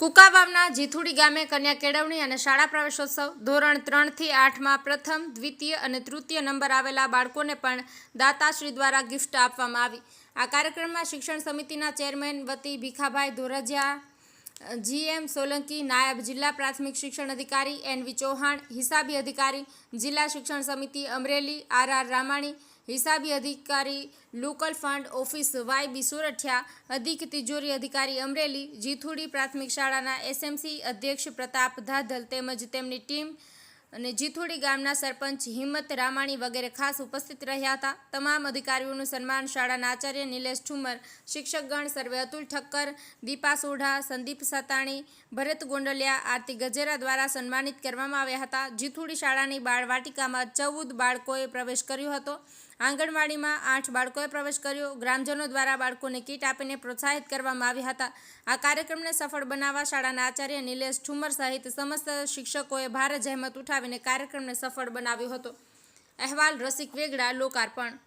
કુકાવાવના જીથુડી ગામે કન્યા કેળવણી અને શાળા પ્રવેશોત્સવ ધોરણ ત્રણથી આઠમાં પ્રથમ, દ્વિતીય અને તૃતીય નંબર આવેલા બાળકોને પણ દાતાશ્રી દ્વારા ગિફ્ટ આપવામાં આવી. આ કાર્યક્રમમાં શિક્ષણ સમિતિના ચેરમેન વતી ભીખાભાઈ ધોરજીયા, જીએમ સોલંકી, નાયબ જિલ્લા પ્રાથમિક શિક્ષણ અધિકારી એન વી ચૌહાણ, હિસાબી અધિકારી જિલ્લા શિક્ષણ સમિતિ અમરેલી, આર આર રામાણી હિસાબી અધિકારી, local fund office Y B Surathiya, અધિક તિજોરી અધિકારી અમરેલી, જીથુડી પ્રાથમિક શાળાના એસએમસી અધ્યક્ષ પ્રતાપ ધાધલ તેમજ તેમની ટીમ અને જીથુડી ગામના સરપંચ હિંમત રામાણી વગેરે ખાસ ઉપસ્થિત રહ્યા હતા. તમામ અધિકારીઓનું સન્માન શાળાના આચાર્ય નિલેશ ઠુમર, શિક્ષકગણ, સર્વે અતુલ ઠક્કર, દીપા સોઢા, સંદીપ સતાણી, ભરત ગોંડલિયા આરતી ગજેરા દ્વારા સન્માનિત કરવામાં આવ્યા હતા. જીથુડી શાળાની બાળવાટિકામાં ચૌદ બાળકોએ પ્રવેશ કર્યો હતો. આંગણવાડીમાં આઠ બાળકોએ પ્રવેશ કર્યો. ગ્રામજનો દ્વારા બાળકોને કીટ આપીને પ્રોત્સાહિત કરવામાં આવ્યા હતા. આ કાર્યક્રમને સફળ બનાવવા શાળાના આચાર્ય નિલેશ ઠુમર સહિત સમસ્ત શિક્ષકોએ ભારે જહેમત ઉઠાવીને કાર્યક્રમને સફળ બનાવ્યો હતો. અહેવાલ રસિક વેગડા લોકાર્પણ